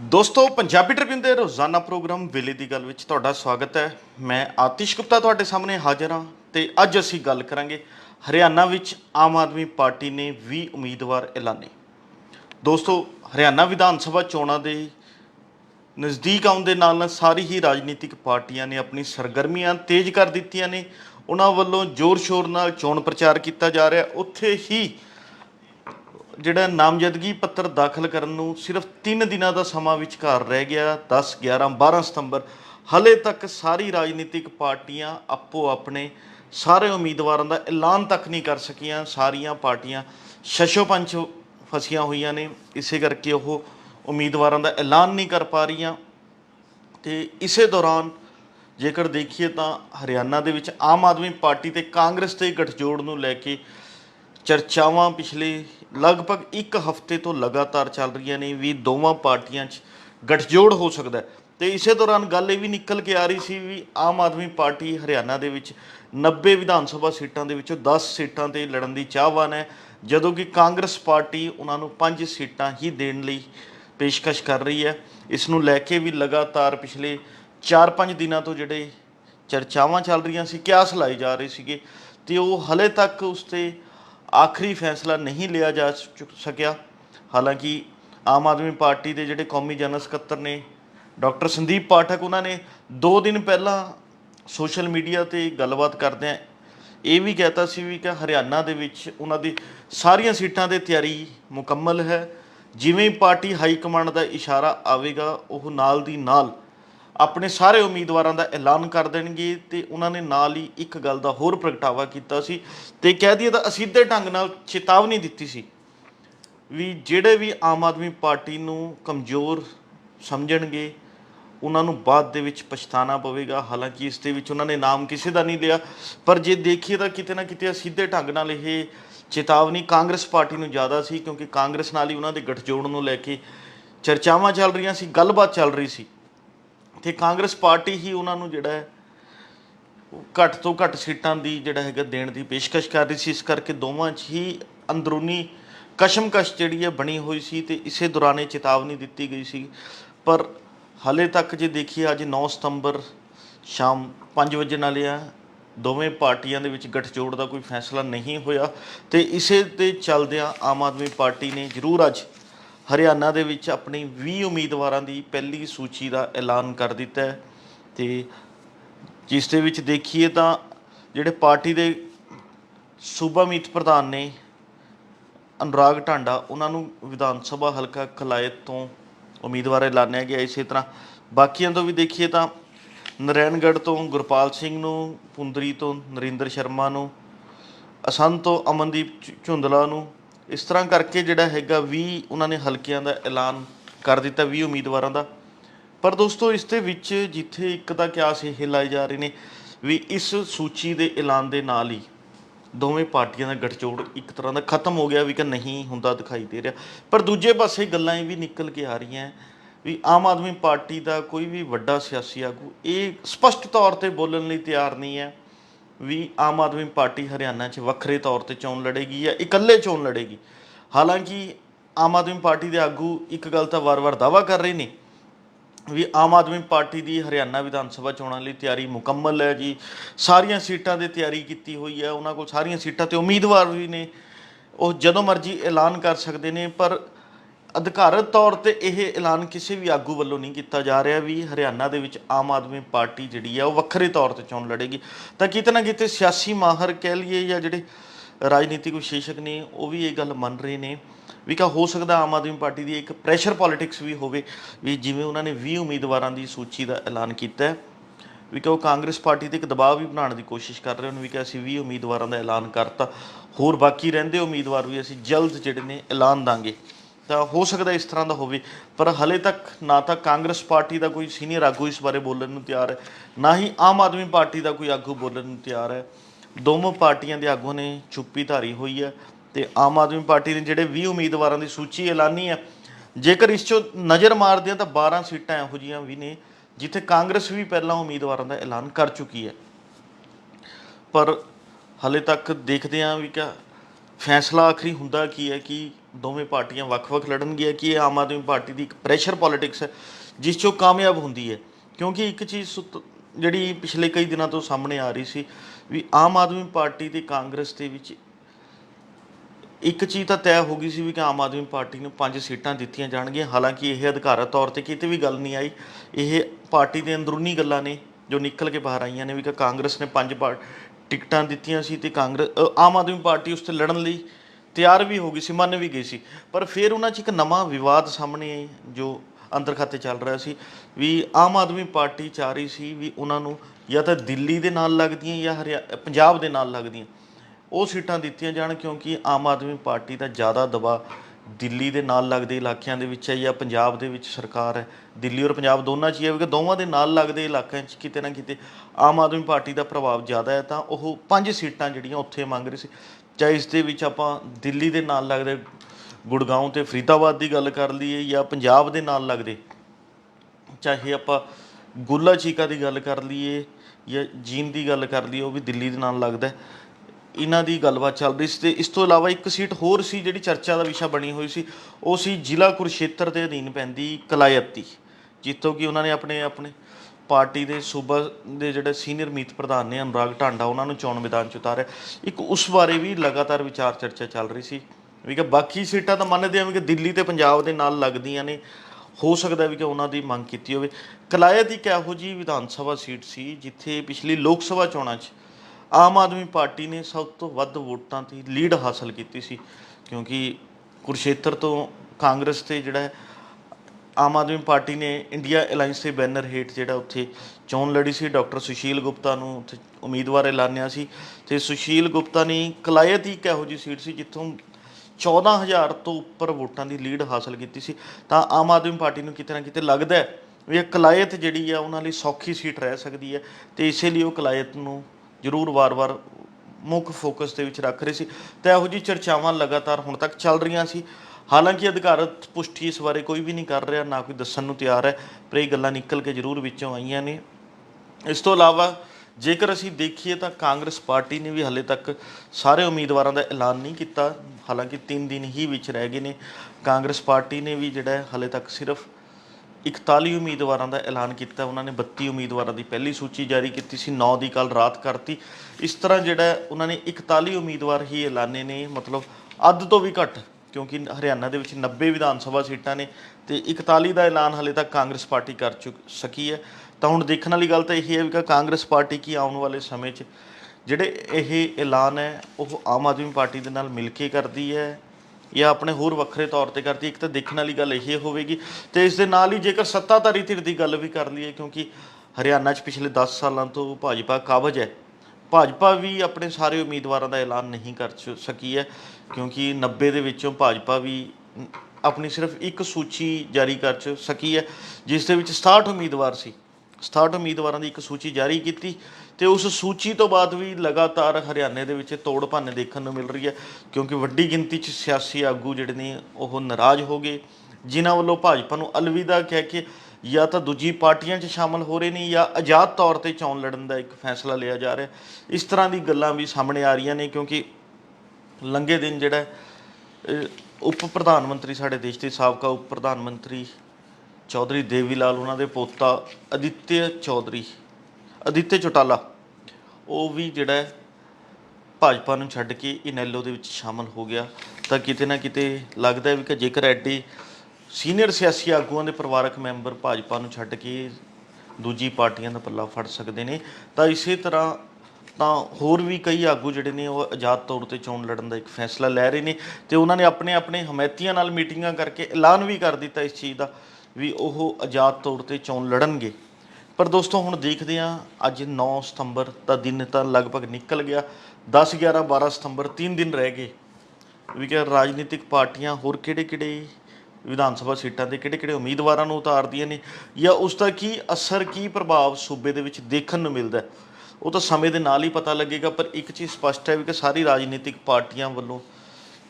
ਦੋਸਤੋ, ਪੰਜਾਬੀ ਟ੍ਰਿਬਿਊਨ ਦੇ ਰੋਜ਼ਾਨਾ ਪ੍ਰੋਗਰਾਮ ਵੇਲੇ ਦੀ ਗੱਲ ਵਿੱਚ ਤੁਹਾਡਾ ਸਵਾਗਤ ਹੈ। ਮੈਂ ਆਤਿਸ਼ ਗੁਪਤਾ ਤੁਹਾਡੇ ਸਾਹਮਣੇ ਹਾਜ਼ਰ ਹਾਂ ਤੇ ਅੱਜ ਅਸੀਂ ਗੱਲ ਕਰਾਂਗੇ ਹਰਿਆਣਾ ਵਿੱਚ ਆਮ ਆਦਮੀ ਪਾਰਟੀ ਨੇ 20 ਉਮੀਦਵਾਰ ਐਲਾਨੇ। ਦੋਸਤੋ, ਹਰਿਆਣਾ ਵਿਧਾਨ ਸਭਾ ਚੋਣਾਂ ਦੇ ਨਜ਼ਦੀਕ ਆਉਣ ਦੇ ਨਾਲ ਨਾਲ ਸਾਰੀ ਹੀ ਰਾਜਨੀਤਿਕ ਪਾਰਟੀਆਂ ਨੇ ਆਪਣੀ ਸਰਗਰਮੀਆਂ ਤੇਜ਼ ਕਰ ਦਿੱਤੀਆਂ ਨੇ। ਉਹਨਾਂ ਵੱਲੋਂ ਜ਼ੋਰ-ਸ਼ੋਰ ਨਾਲ ਚੋਣ ਪ੍ਰਚਾਰ ਕੀਤਾ ਜਾ ਰਿਹਾ। ਉੱਥੇ ਹੀ ਜਿਹੜਾ ਨਾਮਜ਼ਦਗੀ ਪੱਤਰ ਦਾਖਲ ਕਰਨ ਨੂੰ ਸਿਰਫ 3 ਦਿਨਾਂ ਦਾ ਸਮਾਂ ਵਿਚਕਾਰ ਰਹਿ ਗਿਆ 10 11 12 ਸਤੰਬਰ, ਹਲੇ ਤੱਕ ਸਾਰੀ ਰਾਜਨੀਤਿਕ ਪਾਰਟੀਆਂ ਆਪੋ ਆਪਣੇ ਸਾਰੇ ਉਮੀਦਵਾਰਾਂ ਦਾ ਐਲਾਨ ਤੱਕ ਨਹੀਂ ਕਰ ਸਕੀਆਂ, ਸਾਰੀਆਂ ਪਾਰਟੀਆਂ ਸ਼ਸ਼ੋ ਪੰਚ ਫਸੀਆਂ ਹੋਈਆਂ ਨੇ, ਇਸੇ ਕਰਕੇ ਉਹ ਉਮੀਦਵਾਰਾਂ ਦਾ ਐਲਾਨ ਨਹੀਂ ਕਰ ਪਾ ਰਹੀਆਂ। ਤੇ ਇਸੇ ਦੌਰਾਨ ਜੇਕਰ ਦੇਖੀਏ ਤਾਂ ਹਰਿਆਣਾ ਦੇ ਵਿੱਚ ਆਮ ਆਦਮੀ ਪਾਰਟੀ ਤੇ ਕਾਂਗਰਸ ਦੇ ਗਠਜੋੜ ਨੂੰ ਲੈ ਕੇ ਚਰਚਾਵਾਂ ਪਿਛਲੇ ਲਗਭਗ 1 ਹਫ਼ਤੇ ਤੋਂ ਲਗਾਤਾਰ ਚੱਲ ਰਹੀਆਂ ਨੇ ਵੀ ਦੋਵਾਂ ਪਾਰਟੀਆਂ 'ਚ ਗਠਜੋੜ ਹੋ ਸਕਦਾ ਹੈ। ਤੇ ਇਸੇ ਦੌਰਾਨ ਗੱਲ ਇਹ ਵੀ ਨਿਕਲ ਕੇ ਆ ਰਹੀ ਸੀ ਵੀ ਆਮ ਆਦਮੀ ਪਾਰਟੀ ਹਰਿਆਣਾ ਦੇ ਵਿੱਚ 90 ਵਿਧਾਨ ਸਭਾ ਸੀਟਾਂ ਦੇ ਵਿੱਚੋਂ 10 ਸੀਟਾਂ ਤੇ ਲੜਨ ਦੀ ਚਾਹਵਾਨ ਹੈ, ਜਦੋਂ ਕਿ ਕਾਂਗਰਸ ਪਾਰਟੀ ਉਹਨਾਂ ਨੂੰ 5 ਸੀਟਾਂ ਹੀ ਦੇਣ ਲਈ ਪੇਸ਼ਕਸ਼ ਕਰ ਰਹੀ ਹੈ। ਇਸ ਨੂੰ ਲੈ ਕੇ ਵੀ ਲਗਾਤਾਰ ਪਿਛਲੇ 4-5 ਦਿਨਾਂ ਤੋਂ ਜਿਹੜੇ ਚਰਚਾਵਾਂ ਚੱਲ ਰਹੀਆਂ ਸੀ, ਕਿਆਸ ਲਾਏ ਜਾ ਰਹੇ ਸੀਗੇ, ਤੇ ਉਹ ਹਲੇ ਤੱਕ ਉਸ ਤੇ ਆਖਰੀ ਫੈਸਲਾ ਨਹੀਂ ਲਿਆ ਜਾ ਚੁੱਕ- ਸਕਿਆ। ਹਾਲਾਂਕਿ ਆਮ ਆਦਮੀ ਪਾਰਟੀ ਦੇ ਜਿਹੜੇ ਕੌਮੀ ਜਨਰਲ ਸਕੱਤਰ ਨੇ, ਡਾਕਟਰ ਸੰਦੀਪ ਪਾਠਕ ਉਹਨਾਂ ਨੇ 2 ਦਿਨ ਪਹਿਲਾਂ ਸੋਸ਼ਲ ਮੀਡੀਆ ਤੇ ਗੱਲਬਾਤ ਕਰਦਿਆਂ ਇਹ ਵੀ ਕਹਿਤਾ ਸੀ ਵੀ ਕਿ ਹਰਿਆਣਾ ਦੇ ਵਿੱਚ ਉਹਨਾਂ ਦੀ ਸਾਰੀਆਂ ਸੀਟਾਂ ਦੇ ਤਿਆਰੀ ਮੁਕੰਮਲ ਹੈ। ਜਿਵੇਂ ਪਾਰਟੀ ਹਾਈ ਕਮਾਂਡ ਦਾ ਇਸ਼ਾਰਾ ਆਵੇਗਾ, ਉਹ ਨਾਲ ਦੀ ਨਾਲ ਆਪਣੇ ਸਾਰੇ ਉਮੀਦਵਾਰਾਂ ਦਾ ਐਲਾਨ ਕਰ ਦੇਣਗੇ ਤੇ ਉਹਨਾਂ ਨੇ ਨਾਲ ਹੀ ਇੱਕ ਗੱਲ ਦਾ ਹੋਰ ਪ੍ਰਗਟਾਵਾ ਕੀਤਾ ਸੀ ਤੇ ਕਹਿ ਦਈਏ ਤਾਂ ਅਸਿੱਧੇ ਢੰਗ ਨਾਲ ਚੇਤਾਵਨੀ ਦਿੱਤੀ ਸੀ ਵੀ ਜਿਹੜੇ ਵੀ ਆਮ ਆਦਮੀ ਪਾਰਟੀ ਨੂੰ ਕਮਜ਼ੋਰ ਸਮਝਣਗੇ, ਉਹਨਾਂ ਨੂੰ ਬਾਅਦ ਦੇ ਵਿੱਚ ਪਛਤਾਣਾ ਪਵੇਗਾ। ਹਾਲਾਂਕਿ ਇਸ ਦੇ ਵਿੱਚ ਉਹਨਾਂ ਨੇ ਨਾਮ ਕਿਸੇ ਦਾ ਨਹੀਂ ਲਿਆ, ਪਰ ਜੇ ਦੇਖੀਏ ਤਾਂ ਕਿਤੇ ਨਾ ਕਿਤੇ ਸਿੱਧੇ ਢੰਗ ਨਾਲ ਇਹ ਚੇਤਾਵਨੀ ਕਾਂਗਰਸ ਪਾਰਟੀ ਨੂੰ ਜ਼ਿਆਦਾ ਸੀ, ਕਿਉਂਕਿ ਕਾਂਗਰਸ ਨਾਲ ਹੀ ਉਹਨਾਂ ਦੇ ਗਠਜੋੜ ਨੂੰ ਲੈ ਕੇ ਚਰਚਾਵਾਂ ਚੱਲ ਰਹੀਆਂ ਸੀ, ਗੱਲਬਾਤ ਚੱਲ ਰਹੀ ਸੀ। ਤੇ ਕਾਂਗਰਸ ਪਾਰਟੀ ਹੀ ਉਹਨਾਂ ਨੂੰ ਜਿਹੜਾ ਹੈ ਘੱਟ ਤੋਂ ਘੱਟ ਸੀਟਾਂ ਦੀ ਜਿਹੜਾ ਹੈਗਾ ਦੇਣ ਦੀ ਪੇਸ਼ਕਸ਼ ਕਰ ਰਹੀ ਸੀ। ਇਸ ਕਰਕੇ ਦੋਵਾਂ 'ਚ ਹੀ ਅੰਦਰੂਨੀ ਕਸ਼ਮਕਸ਼ ਜਿਹੜੀ ਹੈ ਬਣੀ ਹੋਈ ਸੀ ਤੇ ਇਸੇ ਦੌਰਾਨ ਇਹ ਚੇਤਾਵਨੀ ਦਿੱਤੀ ਗਈ ਸੀ। ਪਰ ਹਲੇ ਤੱਕ ਜੇ ਦੇਖੀਏ, ਅੱਜ 9 ਸਤੰਬਰ ਸ਼ਾਮ 5 ਵਜੇ ਨਾਲ ਆ। ਦੋਵੇਂ ਪਾਰਟੀਆਂ ਦੇ ਵਿੱਚ ਗੱਠਜੋੜ ਦਾ ਕੋਈ ਫੈਸਲਾ ਨਹੀਂ ਹੋਇਆ ਤੇ ਇਸੇ ਤੇ ਚੱਲਦਿਆਂ ਆਮ ਆਦਮੀ ਪਾਰਟੀ ਨੇ ਜ਼ਰੂਰ ਅੱਜ ਹਰਿਆਣਾ ਦੇ ਵਿੱਚ ਆਪਣੀ 20 ਉਮੀਦਵਾਰਾਂ ਦੀ ਪਹਿਲੀ ਸੂਚੀ ਦਾ ਐਲਾਨ ਕਰ ਦਿੱਤਾ ਹੈ ਤੇ ਜਿਸ ਦੇ ਵਿੱਚ ਦੇਖੀਏ ਤਾਂ ਜਿਹੜੇ ਪਾਰਟੀ ਦੇ ਸੂਬਾ ਮੀਤ ਪ੍ਰਧਾਨ ਨੇ ਅਨੁਰਾਗ ਢਾਂਡਾ ਉਹਨਾਂ ਨੂੰ ਵਿਧਾਨ ਸਭਾ ਹਲਕਾ ਖਲਾਇਤ ਤੋਂ ਉਮੀਦਵਾਰ ਐਲਾਨਿਆ ਗਿਆ। ਇਸੇ ਤਰ੍ਹਾਂ ਬਾਕੀਆਂ ਤੋਂ ਵੀ ਦੇਖੀਏ ਤਾਂ ਨਰੈਣਗੜ੍ਹ ਤੋਂ ਗੁਰਪਾਲ ਸਿੰਘ ਨੂੰ, ਪੁੰਦਰੀ ਤੋਂ ਨਰਿੰਦਰ ਸ਼ਰਮਾ ਨੂੰ, ਅਸੰਤ ਤੋਂ ਅਮਨਦੀਪ ਝੁੰਦਲਾ ਨੂੰ ਇਸ ਤਰ੍ਹਾਂ ਕਰਕੇ ਜਿਹੜਾ ਹੈਗਾ 20 ਉਹਨਾਂ ਨੇ ਹਲਕਿਆਂ ਦਾ ਐਲਾਨ ਕਰ ਦਿੱਤਾ 20 ਉਮੀਦਵਾਰਾਂ ਦਾ। ਪਰ ਦੋਸਤੋ, ਇਸ ਦੇ ਵਿੱਚ ਜਿੱਥੇ ਇੱਕ ਦਾ ਕਿਆਸ ਇਹ ਲਾਏ ਜਾ ਰਹੇ ਨੇ ਵੀ ਇਸ ਸੂਚੀ ਦੇ ਐਲਾਨ ਦੇ ਨਾਲ ਹੀ ਦੋਵੇਂ ਪਾਰਟੀਆਂ ਦਾ ਗਠਜੋੜ ਇੱਕ ਤਰ੍ਹਾਂ ਦਾ ਖਤਮ ਹੋ ਗਿਆ ਵੀ ਕਿ ਨਹੀਂ ਹੁੰਦਾ ਦਿਖਾਈ ਦੇ ਰਿਹਾ। ਪਰ ਦੂਜੇ ਪਾਸੇ ਗੱਲਾਂ ਇਹ ਵੀ ਨਿਕਲ ਕੇ ਆ ਰਹੀਆਂ ਵੀ ਆਮ ਆਦਮੀ ਪਾਰਟੀ ਦਾ ਕੋਈ ਵੀ ਵੱਡਾ ਸਿਆਸੀ ਆਗੂ ਇਹ ਸਪਸ਼ਟ ਤੌਰ ਤੇ ਬੋਲਣ ਲਈ ਤਿਆਰ ਨਹੀਂ ਹੈ। ਵੀ ਆਮ ਆਦਮੀ ਪਾਰਟੀ ਹਰਿਆਣਾ 'ਚ ਵੱਖਰੇ ਤੌਰ ਤੇ ਚੋਣ ਲੜੇਗੀ ਜਾਂ ਇਕੱਲੇ ਚੋਣ ਲੜੇਗੀ। ਹਾਲਾਂਕਿ ਆਮ ਆਦਮੀ ਪਾਰਟੀ ਦੇ ਆਗੂ ਇੱਕ ਗੱਲ ਤਾਂ ਵਾਰ-ਵਾਰ ਦਾਵਾ ਕਰ ਰਹੇ ਨੇ ਵੀ ਆਮ ਆਦਮੀ ਪਾਰਟੀ ਦੀ ਹਰਿਆਣਾ ਵਿਧਾਨ ਸਭਾ ਚੋਣਾਂ ਲਈ ਤਿਆਰੀ ਮੁਕੰਮਲ ਹੈ ਜੀ। ਸਾਰੀਆਂ ਸੀਟਾਂ ਦੇ ਤਿਆਰੀ ਕੀਤੀ ਹੋਈ ਹੈ, ਉਹਨਾਂ ਕੋਲ ਸਾਰੀਆਂ ਸੀਟਾਂ ਤੇ ਉਮੀਦਵਾਰ ਵੀ ਨੇ। ਉਹ ਜਦੋਂ ਮਰਜ਼ੀ ਐਲਾਨ ਕਰ ਸਕਦੇ ਨੇ, ਪਰ ਅਧਿਕਾਰਤ ਤੌਰ ਤੇ ਇਹ ਐਲਾਨ ਕਿਸੇ ਵੀ ਆਗੂ ਵੱਲੋਂ ਨਹੀਂ ਕੀਤਾ ਜਾ ਰਿਹਾ ਵੀ ਹਰਿਆਣਾ ਦੇ ਵਿੱਚ ਆਮ ਆਦਮੀ ਪਾਰਟੀ ਜਿਹੜੀ ਆ ਉਹ ਵੱਖਰੇ ਤੌਰ ਤੇ ਚੋਣ ਲੜੇਗੀ। ਤਾਂ ਕਿਤੇ ਨਾ ਕਿਤੇ ਸਿਆਸੀ ਮਾਹਰ ਕਹਿ ਲਈਏ ਜਾਂ ਜਿਹੜੇ ਰਾਜਨੀਤਿਕ ਵਿਸ਼ੇਸ਼ਕ ਨੇ, ਉਹ ਵੀ ਇਹ ਗੱਲ ਮੰਨ ਰਹੇ ਨੇ ਵੀ ਕਾ ਹੋ ਸਕਦਾ ਆਮ ਆਦਮੀ ਪਾਰਟੀ ਦੀ ਇੱਕ ਪ੍ਰੈਸ਼ਰ ਪੋਲਿਟਿਕਸ ਵੀ ਹੋਵੇ ਵੀ ਜਿਵੇਂ ਉਹਨਾਂ ਨੇ 20 ਉਮੀਦਵਾਰਾਂ ਦੀ ਸੂਚੀ ਦਾ ਐਲਾਨ ਕੀਤਾ ਹੈ, ਵੀ ਕਿ ਉਹ ਕਾਂਗਰਸ ਪਾਰਟੀ ਤੇ ਇੱਕ ਦਬਾਅ ਵੀ ਬਣਾਉਣ ਦੀ ਕੋਸ਼ਿਸ਼ ਕਰ ਰਹੇ ਹਨ ਵੀ ਕਿ ਅਸੀਂ 20 ਉਮੀਦਵਾਰਾਂ ਦਾ ਐਲਾਨ ਕਰਤਾ, ਹੋਰ ਬਾਕੀ ਰਹਿੰਦੇ ਉਮੀਦਵਾਰ ਵੀ ਅਸੀਂ ਜਲਦ ਜਿਹੜੇ ਨੇ ਐਲਾਨ ਦਾਂਗੇ। ਤਾਂ ਹੋ ਸਕਦਾ ਇਸ ਤਰ੍ਹਾਂ ਦਾ ਹੋਵੇ। ਪਰ ਹਲੇ ਤੱਕ ਨਾ ਤਾਂ ਕਾਂਗਰਸ ਪਾਰਟੀ ਦਾ ਕੋਈ ਸੀਨੀਅਰ ਆਗੂ ਇਸ ਬਾਰੇ ਬੋਲਣ ਨੂੰ ਤਿਆਰ ਹੈ, ਨਾ ਹੀ ਆਮ ਆਦਮੀ ਪਾਰਟੀ ਦਾ ਕੋਈ ਆਗੂ ਬੋਲਣ ਨੂੰ ਤਿਆਰ ਹੈ। ਦੋਵੇਂ ਪਾਰਟੀਆਂ ਦੇ ਆਗੂਆਂ ਨੇ ਚੁੱਪੀ ਧਾਰੀ ਹੋਈ ਹੈ ਤੇ ਆਮ ਆਦਮੀ ਪਾਰਟੀ ਨੇ ਜਿਹੜੇ 20 ਉਮੀਦਵਾਰਾਂ ਦੀ ਸੂਚੀ ਐਲਾਨੀ ਹੈ, ਜੇਕਰ ਇਸ ਚੋਂ ਨਜ਼ਰ ਮਾਰਦੇ ਹਾਂ ਤਾਂ 12 ਸੀਟਾਂ ਇਹੋ ਜਿਹੀਆਂ ਵੀ ਨੇ, ਜਿੱਥੇ ਕਾਂਗਰਸ ਵੀ ਪਹਿਲਾਂ ਉਮੀਦਵਾਰਾਂ ਦਾ ਐਲਾਨ ਕਰ ਚੁੱਕੀ ਹੈ। ਪਰ ਹਲੇ ਤੱਕ ਦੇਖਦੇ ਹਾਂ ਵੀ ਕਿ ਫੈਸਲਾ ਆਖਰੀ ਹੁੰਦਾ ਕੀ ਹੈ ਕਿ ਦੋਵੇਂ ਪਾਰਟੀਆਂ ਵੱਖ-ਵੱਖ ਲੜਨਗੀਆਂ ਕਿ ਇਹ ਆਮ ਆਦਮੀ ਪਾਰਟੀ ਦੀ ਇੱਕ ਪ੍ਰੈਸ਼ਰ ਪੋਲਿਟਿਕਸ ਹੈ ਜਿਸ 'ਚੋਂ ਕਾਮਯਾਬ ਹੁੰਦੀ ਹੈ। ਕਿਉਂਕਿ ਇੱਕ ਚੀਜ਼ ਸੁਤ- ਜਿਹੜੀ ਪਿਛਲੇ ਕਈ ਦਿਨਾਂ ਤੋਂ ਸਾਹਮਣੇ ਆ ਰਹੀ ਸੀ ਵੀ ਆਮ ਆਦਮੀ ਪਾਰਟੀ ਤੇ ਕਾਂਗਰਸ ਦੇ ਵਿੱਚ ਇੱਕ ਚੀਜ਼ ਤਾਂ ਤੈਅ ਹੋ ਗਈ ਸੀ ਵੀ ਕਿ ਆਮ ਆਦਮੀ ਪਾਰਟੀ ਨੂੰ ਪੰਜ ਸੀਟਾਂ ਦਿੱਤੀਆਂ ਜਾਣਗੀਆਂ। ਹਾਲਾਂਕਿ ਇਹ ਅਧਿਕਾਰਤ ਤੌਰ ਤੇ ਕਿਤੇ ਵੀ ਗੱਲ ਨਹੀਂ ਆਈ। ਇਹ ਪਾਰਟੀ ਦੇ ਅੰਦਰੂਨੀ ਗੱਲਾਂ ਨੇ ਜੋ ਨਿਕਲ ਕੇ ਬਾਹਰ ਆਈਆਂ ਨੇ ਵੀ ਕਿ ਕਾਂਗਰਸ ਨੇ ਪੰਜ ਪਾ ਟਿਕਟਾਂ ਦਿੱਤੀਆਂ ਸੀ ਤੇ ਕਾਂਗਰਸ ਅ, ਆਮ ਆਦਮੀ ਪਾਰਟੀ ਉਸ ਤੇ ਲੜਨ ਲਈ ਤਿਆਰ ਵੀ ਹੋ ਗਈ ਸੀ, ਮੰਨ ਵੀ ਗਈ ਸੀ। ਪਰ ਫਿਰ ਉਹਨਾਂ 'ਚ ਇੱਕ ਨਵਾਂ ਵਿਵਾਦ ਸਾਹਮਣੇ ਆਈ ਜੋ ਅੰਦਰ ਖਾਤੇ ਚੱਲ ਰਿਹਾ ਸੀ ਵੀ ਆਮ ਆਦਮੀ ਪਾਰਟੀ ਚਾਹ ਰਹੀ ਸੀ ਵੀ ਉਹਨਾਂ ਨੂੰ ਜਾਂ ਤਾਂ ਦਿੱਲੀ ਦੇ ਨਾਲ ਲੱਗਦੀਆਂ ਜਾਂ ਹਰਿਆ, ਪੰਜਾਬ ਦੇ ਨਾਲ ਲੱਗਦੀਆਂ। ਉਹ ਸੀਟਾਂ ਦਿੱਤੀਆਂ ਜਾਣ ਕਿਉਂਕਿ ਆਮ ਆਦਮੀ ਪਾਰਟੀ ਦਾ ਜ਼ਿਆਦਾ ਦਬਾਅ ਦਿੱਲੀ ਦੇ ਨਾਲ ਲੱਗਦੇ ਇਲਾਕਿਆਂ ਦੇ ਵਿੱਚ ਹੈ ਜਾਂ ਪੰਜਾਬ ਦੇ ਵਿੱਚ ਸਰਕਾਰ ਹੈ। ਦਿੱਲੀ ਔਰ ਪੰਜਾਬ ਦੋਨਾਂ 'ਚ ਹੀ ਹੈ ਕਿ ਦੋਵਾਂ ਦੇ ਨਾਲ ਲੱਗਦੇ ਇਲਾਕਿਆਂ 'ਚ ਕਿਤੇ ਨਾ ਕਿਤੇ ਆਮ ਆਦਮੀ ਪਾਰਟੀ ਦਾ ਪ੍ਰਭਾਵ ਜ਼ਿਆਦਾ ਹੈ ਤਾਂ ਉਹ ਪੰਜ ਸੀਟਾਂ ਜਿਹੜੀਆਂ ਉੱਥੇ ਮੰਗ ਰਹੀ ਸੀ। ਚਾਹੇ ਇਸ ਦੇ ਵਿੱਚ ਆਪਾਂ ਦਿੱਲੀ ਦੇ ਨਾਲ ਲੱਗਦੇ, ਗੁੜਗਾਉਂ ਤੇ ਫਰੀਦਾਬਾਦ ਦੀ ਗੱਲ ਕਰ ਲਈਏ ਜਾਂ ਪੰਜਾਬ ਦੇ ਨਾਲ ਲੱਗਦੇ, ਚਾਹੇ ਆਪਾਂ ਗੁੱਲਾ ਚੀਕਾ ਦੀ ਗੱਲ ਕਰ ਲਈਏ ਜਾਂ ਜੀਨ ਦੀ ਗੱਲ ਕਰ ਲਈਏ, ਉਹ ਵੀ ਦਿੱਲੀ ਦੇ ਨਾਲ ਲੱਗਦਾ ਇਹਨਾਂ ਦੀ ਗੱਲਬਾਤ ਚੱਲ ਰਹੀ ਸੀ ਤੇ ਇਸ ਤੋਂ ਇਲਾਵਾ ਇੱਕ ਸੀਟ ਹੋਰ ਸੀ ਜਿਹੜੀ ਚਰਚਾ ਦਾ ਵਿਸ਼ਾ ਬਣੀ ਹੋਈ ਸੀ, ਉਹ ਸੀ ਜ਼ਿਲ੍ਹਾ ਕੁਰਸ਼ੇਤਰ ਦੇ ਅਧੀਨ ਪੈਂਦੀ ਕਲਾਇਤੀ, ਜਿੱਥੋਂ ਕਿ ਉਹਨਾਂ ਨੇ ਆਪਣੇ ਆਪਣੇ ਪਾਰਟੀ ਦੇ ਸੂਬਾ ਦੇ ਜਿਹੜੇ ਸੀਨੀਅਰ ਮੀਤ ਪ੍ਰਧਾਨ ਨੇ ਅਨੁਰਾਗ ਢਾਂਡਾ ਉਹਨਾਂ ਨੂੰ ਚੋਣ ਮੈਦਾਨ 'ਚ ਉਤਾਰਿਆ। ਇੱਕ ਉਸ ਬਾਰੇ ਵੀ ਲਗਾਤਾਰ ਵਿਚਾਰ ਚਰਚਾ ਚੱਲ ਰਹੀ ਸੀ। ਵੀ ਕਿ ਬਾਕੀ ਸੀਟਾਂ ਤਾਂ ਮੰਨਦੇ ਹਾਂ ਵੀ ਕਿ ਦਿੱਲੀ ਤੇ ਪੰਜਾਬ ਦੇ ਨਾਲ ਲੱਗਦੀਆਂ ਨੇ। ਹੋ ਸਕਦਾ ਵੀ ਕਿ ਉਹਨਾਂ ਦੀ ਮੰਗ ਕੀਤੀ ਹੋਵੇ। ਕਲਾਇਤ ਇੱਕ ਇਹੋ ਜਿਹੀ ਵਿਧਾਨ ਸਭਾ ਸੀਟ ਸੀ ਜਿੱਥੇ ਪਿਛਲੀ ਲੋਕ ਸਭਾ ਚੋਣਾਂ 'ਚ ਆਮ ਆਦਮੀ ਪਾਰਟੀ ਨੇ ਸਭ ਤੋਂ ਵੱਧ ਵੋਟਾਂ ਦੀ ਲੀਡ ਹਾਸਲ ਕੀਤੀ ਸੀ। ਕਿਉਂਕਿ ਕੁਰਸ਼ੇਤਰ ਤੋਂ ਕਾਂਗਰਸ ਤੇ ਜਿਹੜਾ ਆਮ ਆਦਮੀ ਪਾਰਟੀ ਨੇ ਇੰਡੀਆ ਅਲਾਈਅੰਸ ਦੇ ਬੈਨਰ ਹੇਠ ਜਿਹੜਾ ਉੱਥੇ ਚੋਣ ਲੜੀ ਸੀ, ਡਾਕਟਰ ਸੁਸ਼ੀਲ ਗੁਪਤਾ ਨੂੰ ਉੱਥੇ ਉਮੀਦਵਾਰ ਐਲਾਨਿਆ ਸੀ ਤੇ ਸੁਸ਼ੀਲ ਗੁਪਤਾ ਨੇ ਕਲਾਇਤ ਹੀ ਇੱਕ ਇਹੋ ਜਿਹੀ ਸੀਟ ਸੀ ਜਿੱਥੋਂ 14000 ਤੋਂ ਉੱਪਰ ਵੋਟਾਂ ਦੀ ਲੀਡ ਹਾਸਲ ਕੀਤੀ ਸੀ। ਤਾਂ ਆਮ ਆਦਮੀ ਪਾਰਟੀ ਨੂੰ ਕਿਤੇ ਨਾ ਕਿਤੇ ਲੱਗਦਾ ਹੈ ਵੀ ਇਹ ਕਲਾਇਤ ਜਿਹੜੀ ਆ, ਉਹਨਾਂ ਲਈ ਸੌਖੀ ਸੀਟ ਰਹਿ ਸਕਦੀ ਹੈ ਤੇ ਇਸੇ ਲਈ ਉਹ ਕਲਾਇਤ ਨੂੰ ਜ਼ਰੂਰ ਵਾਰ-ਵਾਰ ਮੁੱਖ ਫੋਕਸ ਦੇ ਵਿੱਚ ਰੱਖ ਰਹੇ ਸੀ। ਤੇ ਇਹੋ ਜਿਹੀ ਚਰਚਾਵਾਂ ਲਗਾਤਾਰ ਹੁਣ ਤੱਕ ਚੱਲ ਰਹੀਆਂ ਸੀ। ਹਾਲਾਂਕਿ ਅਧਿਕਾਰਤ ਪੁਸ਼ਟੀ ਇਸ ਬਾਰੇ ਕੋਈ ਵੀ ਨਹੀਂ ਕਰ ਰਿਹਾ, ਨਾ ਕੋਈ ਦੱਸਣ ਨੂੰ ਤਿਆਰ ਹੈ, ਪਰ ਇਹ ਗੱਲਾਂ ਨਿਕਲ ਕੇ ਜ਼ਰੂਰ ਵਿੱਚੋਂ ਆਈਆਂ ਨੇ। ਇਸ ਤੋਂ ਇਲਾਵਾ ਜੇਕਰ ਅਸੀਂ ਦੇਖੀਏ ਤਾਂ ਕਾਂਗਰਸ ਪਾਰਟੀ ਨੇ ਵੀ ਹਾਲੇ ਤੱਕ ਸਾਰੇ ਉਮੀਦਵਾਰਾਂ ਦਾ ਐਲਾਨ ਨਹੀਂ ਕੀਤਾ, ਹਾਲਾਂਕਿ 3 ਦਿਨ ਹੀ ਵਿੱਚ ਰਹਿ ਗਏ ਨੇ। ਕਾਂਗਰਸ ਪਾਰਟੀ ਨੇ ਵੀ ਜਿਹੜਾ ਹੈ, ਹਾਲੇ ਤੱਕ ਸਿਰਫ 41 ਉਮੀਦਵਾਰਾਂ ਦਾ ਐਲਾਨ ਕੀਤਾ, ਉਹਨਾਂ ਨੇ 32 ਉਮੀਦਵਾਰਾਂ ਦੀ ਪਹਿਲੀ ਸੂਚੀ ਜਾਰੀ ਕੀਤੀ ਸੀ 9 ਦੀ ਕੱਲ ਰਾਤ ਕਰਤੀ। ਇਸ ਤਰ੍ਹਾਂ ਜਿਹੜਾ ਉਹਨਾਂ ਨੇ 41 ਉਮੀਦਵਾਰ ਹੀ ਐਲਾਨੇ ਨੇ, ਮਤਲਬ ਅੱਧ ਤੋਂ ਵੀ ਘੱਟ ਕਿਉਂਕਿ ਹਰਿਆਣਾ ਦੇ ਵਿੱਚ 90 ਵਿਧਾਨ ਸਭਾ ਸੀਟਾਂ ਨੇ ਤੇ 41 ਦਾ ਐਲਾਨ ਹਾਲੇ ਤੱਕ ਕਾਂਗਰਸ ਪਾਰਟੀ ਕਰ ਚੁੱਕ ਸਕੀ ਹੈ ਤਾਂ ਹੁਣ ਦੇਖਣ ਵਾਲੀ ਗੱਲ ਤਾਂ ਇਹ ਹੈ ਵੀ ਕਿ ਕਾਂਗਰਸ ਪਾਰਟੀ ਕੀ ਆਉਣ ਵਾਲੇ ਸਮੇਂ 'ਚ ਜਿਹੜੇ ਇਹ ਐਲਾਨ ਹੈ, ਉਹ ਆਮ ਆਦਮੀ ਪਾਰਟੀ ਦੇ ਨਾਲ ਮਿਲ ਕੇ ਕਰਦੀ ਹੈ ਜਾਂ ਆਪਣੇ ਹੋਰ ਵੱਖਰੇ ਤੌਰ ਤੇ ਕਰਦੀ ਹੈ। ਇੱਕ ਤਾਂ ਦੇਖਣ ਵਾਲੀ ਗੱਲ ਇਹ ਹੋਵੇਗੀ ਤੇ ਇਸ ਦੇ ਨਾਲ ਹੀ ਜੇਕਰ ਸੱਤਾਧਾਰੀ ਧਿਰ ਦੀ ਗੱਲ ਵੀ ਕਰ ਲਈਏ ਕਿਉਂਕਿ ਹਰਿਆਣਾ 'ਚ ਪਿਛਲੇ 10 ਸਾਲਾਂ ਤੋਂ ਭਾਜਪਾ ਕਾਬਜ ਹੈ ਭਾਜਪਾ ਵੀ ਆਪਣੇ ਸਾਰੇ ਉਮੀਦਵਾਰਾਂ ਦਾ ਐਲਾਨ ਨਹੀਂ ਕਰ ਚ- ਸਕੀ ਹੈ, ਕਿਉਂਕਿ 90 ਦੇ ਵਿੱਚੋਂ ਭਾਜਪਾ ਵੀ ਆਪਣੀ ਸਿਰਫ ਇੱਕ ਸੂਚੀ ਜਾਰੀ ਕਰ ਚ ਸਕੀ ਹੈ, ਜਿਸ ਦੇ ਵਿੱਚ 67 ਉਮੀਦਵਾਰ ਸੀ। 67 ਉਮੀਦਵਾਰਾਂ ਦੀ ਇੱਕ ਸੂਚੀ ਜਾਰੀ ਕੀਤੀ ਤੇ ਉਸ ਸੂਚੀ ਤੋਂ ਬਾਅਦ ਵੀ ਲਗਾਤਾਰ ਹਰਿਆਣੇ ਦੇ ਵਿੱਚ ਤੋੜ ਭੰਨ ਦੇਖਣ ਨੂੰ ਮਿਲ ਰਹੀ ਹੈ, ਕਿਉਂਕਿ ਵੱਡੀ ਗਿਣਤੀ 'ਚ ਸਿਆਸੀ ਆਗੂ ਜਿਹੜੇ ਨੇ ਉਹ ਨਾਰਾਜ਼ ਹੋ ਗਏ, ਜਿਨ੍ਹਾਂ ਵੱਲੋਂ ਭਾਜਪਾ ਨੂੰ ਅਲਵਿਦਾ ਕਹਿ ਕੇ ਜਾਂ ਤਾਂ ਦੂਜੀ ਪਾਰਟੀਆਂ 'ਚ ਸ਼ਾਮਲ ਹੋ ਰਹੇ ਨੇ ਜਾਂ ਆਜ਼ਾਦ ਤੌਰ ਤੇ ਚੋਣ ਲੜਨ ਦਾ ਇੱਕ ਫੈਸਲਾ ਲਿਆ ਜਾ ਰਿਹਾ ਇਸ ਤਰ੍ਹਾਂ ਦੀ ਗੱਲਾਂ ਵੀ ਸਾਹਮਣੇ ਆ ਰਹੀਆਂ ਨੇ ਕਿਉਂਕਿ ਲੰਘੇ ਦਿਨ ਜਿਹੜਾ ਉਪ ਪ੍ਰਧਾਨ ਮੰਤਰੀ ਸਾਡੇ ਦੇਸ਼ ਦੇ ਸਾਬਕਾ ਉਪ ਪ੍ਰਧਾਨ ਮੰਤਰੀ ਚੌਧਰੀ ਦੇਵੀ ਲਾਲ, ਉਹਨਾਂ ਦੇ ਪੋਤਾ ਅਦਿੱਤਿਆ ਚੌਧਰੀ, ਅਦਿੱਤਿਆ ਚੌਟਾਲਾ, ਉਹ ਵੀ ਜਿਹੜਾ ਭਾਜਪਾ ਨੂੰ ਛੱਡ ਕੇ ਇਨੈਲੋ ਦੇ ਵਿੱਚ ਸ਼ਾਮਲ ਹੋ ਗਿਆ। ਤਾਂ ਕਿਤੇ ਨਾ ਕਿਤੇ ਲੱਗਦਾ ਵੀ ਕਿ ਜੇਕਰ ਐਡੀ ਸੀਨੀਅਰ ਸਿਆਸੀ ਆਗੂਆਂ ਦੇ ਪਰਿਵਾਰਕ ਮੈਂਬਰ ਭਾਜਪਾ ਨੂੰ ਛੱਡ ਕੇ ਦੂਜੀ ਪਾਰਟੀਆਂ ਦਾ ਪੱਲਾ ਫੜ ਸਕਦੇ ਨੇ। ਤਾਂ ਇਸੇ ਤਰ੍ਹਾਂ ਤਾਂ ਹੋਰ ਵੀ ਕਈ ਆਗੂ ਜਿਹੜੇ ਨੇ, ਉਹ ਆਜ਼ਾਦ ਤੌਰ ਤੇ ਚੋਣ ਲੜਨ ਦਾ ਇੱਕ ਫੈਸਲਾ ਲੈ ਰਹੇ ਨੇ ਤੇ ਉਹਨਾਂ ਨੇ ਆਪਣੇ ਆਪਣੇ ਹਮਾਇਤੀਆਂ ਨਾਲ ਮੀਟਿੰਗਾਂ ਕਰਕੇ ਐਲਾਨ ਵੀ ਕਰ ਦਿੱਤਾ ਇਸ ਚੀਜ਼ ਦਾ ਵੀ ਉਹ ਆਜ਼ਾਦ ਤੌਰ ਤੇ ਚੋਣ ਲੜਨਗੇ। ਪਰ ਦੋਸਤੋ, ਹੁਣ ਦੇਖਦੇ ਹਾਂ, ਅੱਜ 9 ਸਤੰਬਰ ਦਾ ਦਿਨ ਤਾਂ ਲਗਭਗ ਨਿਕਲ ਗਿਆ। 10 11 12 ਸਤੰਬਰ 3 ਦਿਨ ਰਹਿ ਗਏ। ਵੀ ਕਿ ਰਾਜਨੀਤਿਕ ਪਾਰਟੀਆਂ ਹੋਰ ਕਿਹੜੇ-ਕਿਹੜੇ ਵਿਧਾਨ ਸਭਾ ਸੀਟਾਂ ਤੇ ਕਿਹੜੇ-ਕਿਹੜੇ ਉਮੀਦਵਾਰਾਂ ਨੂੰ ਉਤਾਰਦੀਆਂ ਨੇ ਜਾਂ ਉਸ ਦਾ ਕੀ ਅਸਰ, ਕੀ ਪ੍ਰਭਾਵ ਸੂਬੇ ਦੇ ਵਿੱਚ ਦੇਖਣ ਨੂੰ ਮਿਲਦਾ ਉਹ ਤਾਂ ਸਮੇਂ ਦੇ ਨਾਲ ਹੀ ਪਤਾ ਲੱਗੇਗਾ, ਪਰ ਇੱਕ ਚੀਜ਼ ਸਪਸ਼ਟ ਹੈ ਵੀ ਕਿ ਸਾਰੀ ਰਾਜਨੀਤਿਕ ਪਾਰਟੀਆਂ ਵੱਲੋਂ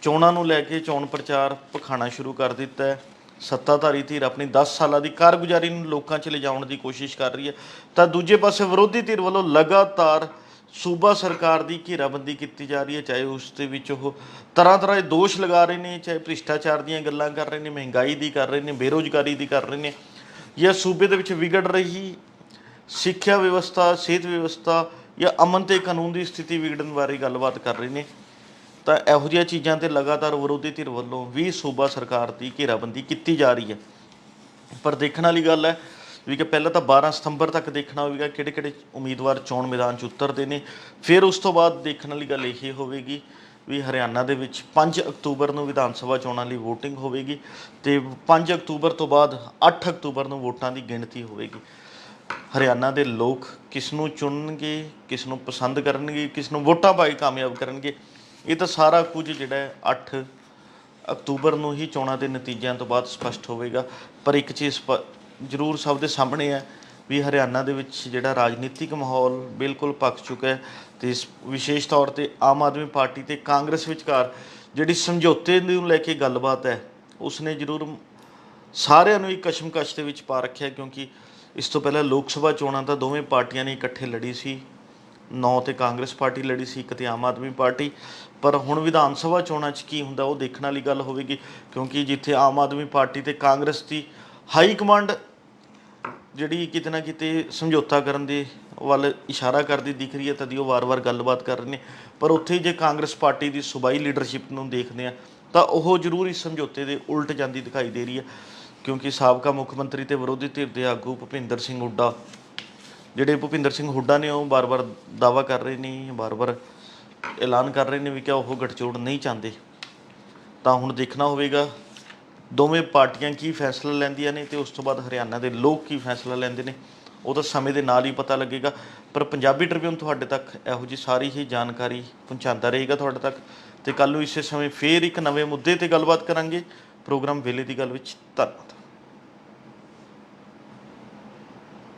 ਚੋਣਾਂ ਨੂੰ ਲੈ ਕੇ ਚੋਣ ਪ੍ਰਚਾਰ ਪਖਾਣਾ ਸ਼ੁਰੂ ਕਰ ਦਿੱਤਾ ਹੈ। ਸੱਤਾਧਾਰੀ ਧਿਰ ਆਪਣੀ 10 ਸਾਲਾਂ ਦੀ ਕਾਰਗੁਜ਼ਾਰੀ ਨੂੰ ਲੋਕਾਂ 'ਚ ਲਿਜਾਉਣ ਦੀ ਕੋਸ਼ਿਸ਼ ਕਰ ਰਹੀ ਹੈ। ਤਾਂ ਦੂਜੇ ਪਾਸੇ ਵਿਰੋਧੀ ਧਿਰ ਵੱਲੋਂ ਲਗਾਤਾਰ ਸੂਬਾ ਸਰਕਾਰ ਦੀ ਘੇਰਾਬੰਦੀ ਕੀਤੀ ਜਾ ਰਹੀ ਹੈ, ਚਾਹੇ ਉਸ ਦੇ ਵਿੱਚ ਉਹ ਤਰ੍ਹਾਂ ਤਰ੍ਹਾਂ ਦੇ ਦੋਸ਼ ਲਗਾ ਰਹੇ ਨੇ, ਚਾਹੇ ਭ੍ਰਿਸ਼ਟਾਚਾਰ ਦੀਆਂ ਗੱਲਾਂ ਕਰ ਰਹੇ ਨੇ, ਮਹਿੰਗਾਈ ਦੀ ਕਰ ਰਹੇ ਨੇ, ਬੇਰੋਜ਼ਗਾਰੀ ਦੀ ਕਰ ਰਹੇ ਨੇ, ਜਾਂ ਸੂਬੇ ਦੇ ਵਿੱਚ ਵਿਗੜ ਰਹੀ ਸਿੱਖਿਆ ਵਿਵਸਥਾ, ਸਿਹਤ ਵਿਵਸਥਾ, ਜਾਂ ਅਮਨ ਤੇ ਕਾਨੂੰਨ ਦੀ ਸਥਿਤੀ ਵਿਗੜਨ ਬਾਰੇ ਗੱਲਬਾਤ ਕਰ ਰਹੇ ਨੇ, ਤਾਂ ਇਹੋ ਜਿਹੀਆਂ ਚੀਜ਼ਾਂ ਤੇ ਲਗਾਤਾਰ ਵਿਰੋਧੀ ਧਿਰ ਵੱਲੋਂ ਵੀ ਸੂਬਾ ਸਰਕਾਰ ਦੀ ਘੇਰਾਬੰਦੀ ਕੀਤੀ ਜਾ ਰਹੀ ਹੈ। ਪਰ ਦੇਖਣ ਵਾਲੀ ਗੱਲ ਹੈ ਵੀ ਕਿ ਪਹਿਲਾਂ ਤਾਂ 12 ਸਤੰਬਰ ਤੱਕ ਦੇਖਣਾ ਹੋਵੇਗਾ ਕਿਹੜੇ ਕਿਹੜੇ ਉਮੀਦਵਾਰ ਚੋਣ ਮੈਦਾਨ 'ਚ ਉਤਰਦੇ ਨੇ। ਫਿਰ ਉਸ ਤੋਂ ਬਾਅਦ ਦੇਖਣ ਵਾਲੀ ਗੱਲ ਇਹ ਹੋਵੇਗੀ ਵੀ ਹਰਿਆਣਾ ਦੇ ਵਿੱਚ 5 ਅਕਤੂਬਰ ਨੂੰ ਵਿਧਾਨ ਸਭਾ ਚੋਣਾਂ ਲਈ VOTING ਹੋਵੇਗੀ ਤੇ 5 ਅਕਤੂਬਰ ਤੋਂ ਬਾਅਦ 8 ਅਕਤੂਬਰ ਨੂੰ ਵੋਟਾਂ ਦੀ ਗਿਣਤੀ ਹੋਵੇਗੀ। ਹਰਿਆਣਾ ਦੇ ਲੋਕ ਕਿਸ ਨੂੰ ਚੁਣਨਗੇ, ਕਿਸ ਨੂੰ ਪਸੰਦ ਕਰਨਗੇ, ਕਿਸ ਨੂੰ ਵੋਟਾਂ ਪਾਈ ਕਾਮਯਾਬ ਕਰਨਗੇ, ਇਹ ਤਾਂ ਸਾਰਾ ਕੁਝ ਜਿਹੜਾ ਹੈ 8 ਅਕਤੂਬਰ ਨੂੰ ਹੀ ਚੋਣਾਂ ਦੇ ਨਤੀਜਿਆਂ ਤੋਂ ਬਾਅਦ ਸਪਸ਼ਟ ਹੋਵੇਗਾ। ਪਰ ਇੱਕ ਚੀਜ਼ ਸਪ- ਜ਼ਰੂਰ ਸਭ ਦੇ ਸਾਹਮਣੇ ਹੈ ਵੀ ਹਰਿਆਣਾ ਦੇ ਵਿੱਚ ਜਿਹੜਾ ਰਾਜਨੀਤਿਕ ਮਾਹੌਲ ਬਿਲਕੁਲ ਪੱਕ ਚੁੱਕਾ ਹੈ ਤੇ ਵਿਸ਼ੇਸ਼ ਤੌਰ ਤੇ ਆਮ ਆਦਮੀ ਪਾਰਟੀ ਤੇ ਕਾਂਗਰਸ ਵਿਚਕਾਰ ਜਿਹੜੀ ਸਮਝੌਤੇ ਨੂੰ ਲੈ ਕੇ ਗੱਲਬਾਤ ਹੈ, ਉਸਨੇ ਜ਼ਰੂਰ ਸਾਰਿਆਂ ਨੂੰ ਇੱਕ ਕਸ਼ਮਕਸ਼ ਦੇ ਵਿੱਚ ਪਾ ਰੱਖਿਆ ਕਿਉਂਕਿ ਇਸ ਤੋਂ ਪਹਿਲਾਂ ਲੋਕ ਸਭਾ ਚੋਣਾਂ ਤਾਂ ਦੋਵੇਂ ਪਾਰਟੀਆਂ ਨੇ ਇਕੱਠੇ ਲੜੀ ਸੀ, ਨੌ ਤੇ ਕਾਂਗਰਸ ਪਾਰਟੀ ਲੜੀ ਸੀ, ਇੱਕ ਤੇ ਆਮ ਆਦਮੀ ਪਾਰਟੀ, ਪਰ ਹੁਣ ਵਿਧਾਨ ਸਭਾ ਚੋਣਾਂ 'ਚ ਕੀ ਹੁੰਦਾ ਉਹ ਦੇਖਣ ਵਾਲੀ ਗੱਲ ਹੋਵੇਗੀ ਕਿਉਂਕਿ ਜਿੱਥੇ ਆਮ ਆਦਮੀ ਪਾਰਟੀ ਤੇ ਕਾਂਗਰਸ ਦੀ ਹਾਈ ਕਮਾਂਡ ਜਿਹੜੀ ਕਿਤੇ ਨਾ ਕਿਤੇ ਸਮਝੌਤਾ ਕਰਨ ਦੇ ਵੱਲ ਇਸ਼ਾਰਾ ਕਰਦੀ ਦਿਖ ਰਹੀ ਹੈ, ਤਦੀ ਉਹ ਵਾਰ-ਵਾਰ ਗੱਲਬਾਤ ਕਰ ਰਹੇ ਨੇ। ਪਰ ਉੱਥੇ ਜੇ ਕਾਂਗਰਸ ਪਾਰਟੀ ਦੀ ਸੂਬਾਈ ਲੀਡਰਸ਼ਿਪ ਨੂੰ ਦੇਖਦੇ ਆ ਤਾਂ ਉਹ ਜ਼ਰੂਰ ਇਸ ਸਮਝੌਤੇ ਦੇ ਉਲਟ ਜਾਂਦੀ ਦਿਖਾਈ ਦੇ ਰਹੀ ਹੈ, ਕਿਉਂਕਿ ਸਾਬਕਾ ਮੁੱਖ ਮੰਤਰੀ ਤੇ ਵਿਰੋਧੀ ਧਿਰ ਦੇ ਆਗੂ ਭੁਪਿੰਦਰ ਸਿੰਘ ਹੁੱਡਾ, ਜਿਹੜੇ ਭੁਪਿੰਦਰ ਸਿੰਘ ਹੁੱਡਾ ਨੇ ਉਹ ਬਾਰ-ਬਾਰ ਦਾਵਾ ਕਰ ਰਹੇ ਨੇ ਬਾਰ-ਬਾਰ ਐਲਾਨ ਕਰ ਰਹੇ ਨੇ ਵੀ ਕਿ ਉਹ ਗਠਜੋੜ ਨਹੀਂ ਚਾਹੁੰਦੇ। ਤਾਂ ਹੁਣ ਦੇਖਣਾ ਹੋਵੇਗਾ ਦੋਵੇਂ ਪਾਰਟੀਆਂ ਕੀ ਫੈਸਲਾ ਲੈਂਦੀਆਂ ਨੇ ਤੇ ਉਸ ਤੋਂ ਬਾਅਦ ਹਰਿਆਣਾ ਦੇ ਲੋਕ ਕੀ ਫੈਸਲਾ ਲੈਂਦੇ ਨੇ, ਉਹ ਤਾਂ ਸਮੇਂ ਦੇ ਨਾਲ ਹੀ ਪਤਾ ਲੱਗੇਗਾ। ਪਰ ਪੰਜਾਬੀ ਟ੍ਰਿਬਿਊਨ ਤੁਹਾਡੇ ਤੱਕ ਇਹੋ ਜੀ ਸਾਰੀ ਹੀ ਜਾਣਕਾਰੀ ਪਹੁੰਚਾਉਂਦਾ ਰਹੇਗਾ ਤੁਹਾਡੇ ਤੱਕ ਤੇ ਕੱਲ ਨੂੰ ਇਸੇ ਸਮੇਂ ਫੇਰ ਇੱਕ ਨਵੇਂ ਮੁੱਦੇ ਤੇ ਗੱਲਬਾਤ ਕਰਾਂਗੇ। ਪ੍ਰੋਗਰਾਮ ਵੇਲੇ ਦੀ ਗੱਲ ਵਿੱਚ ਧੰਨਵਾਦ।